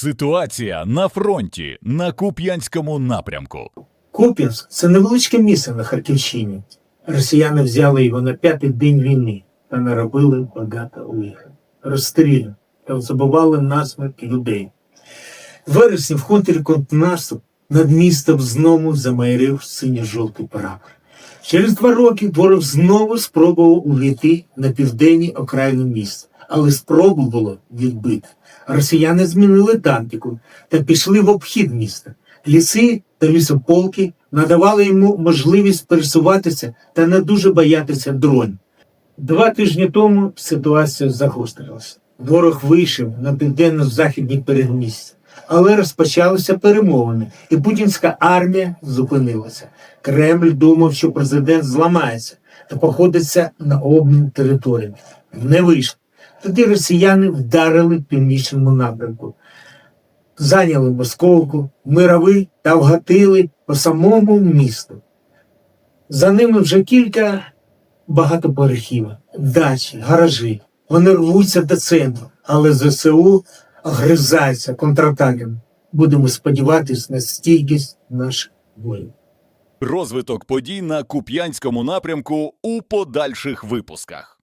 Ситуація на фронті на Куп'янському напрямку. Куп'янськ це невеличке місце на Харківщині. Росіяни взяли його на п'ятий день війни та наробили багато лиха. Розстріляли та забували насмерть людей. В вересні в контрнаступ над містом знову замайорив синьо-жовтий прапор. Через два роки ворог знову спробував увійти на південні окраїни міста, але спробу було відбити. Росіяни змінили тактику та пішли в обхід міста. Ліси та лісополки надавали йому можливість пересуватися та не дуже боятися дронів. Два тижні тому ситуація загострилася. Ворог вийшов на південно-західні передмістя, але розпочалися перемовини, і путінська армія зупинилася. Кремль думав, що президент зламається та походиться на обмін територіями. Не вийшло. Тоді росіяни вдарили в північному напрямку, зайняли Московку, Мировий та вгатили по самому місту. За ними вже кілька багатоповерхівок, дачі, гаражі. Вони рвуться до центру, але ЗСУ гризаються контратаками. Будемо сподіватись на стійкість наших воїнів. Розвиток подій на Куп'янському напрямку у подальших випусках.